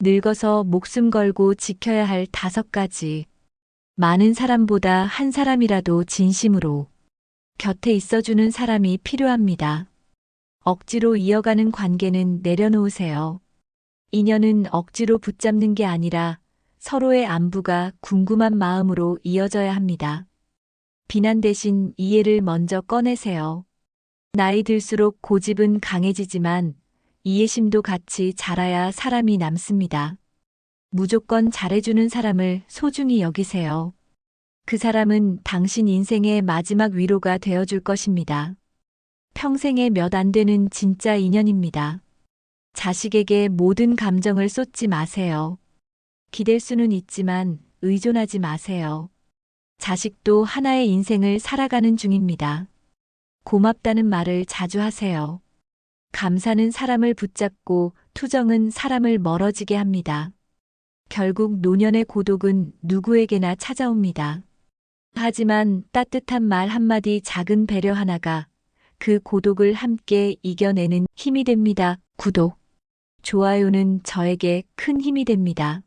늙어서 목숨 걸고 지켜야 할 다섯 가지. 많은 사람보다 한 사람이라도 진심으로 곁에 있어주는 사람이 필요합니다. 억지로 이어가는 관계는 내려놓으세요. 인연은 억지로 붙잡는 게 아니라 서로의 안부가 궁금한 마음으로 이어져야 합니다. 비난 대신 이해를 먼저 꺼내세요. 나이 들수록 고집은 강해지지만 이해심도 같이 자라야 사람이 남습니다. 무조건 잘해주는 사람을 소중히 여기세요. 그 사람은 당신 인생의 마지막 위로가 되어줄 것입니다. 평생에 몇 안 되는 진짜 인연입니다. 자식에게 모든 감정을 쏟지 마세요. 기댈 수는 있지만 의존하지 마세요. 자식도 하나의 인생을 살아가는 중입니다. 고맙다는 말을 자주 하세요. 감사는 사람을 붙잡고 투정은 사람을 멀어지게 합니다. 결국 노년의 고독은 누구에게나 찾아옵니다. 하지만 따뜻한 말 한마디 작은 배려 하나가 그 고독을 함께 이겨내는 힘이 됩니다. 구독, 좋아요는 저에게 큰 힘이 됩니다.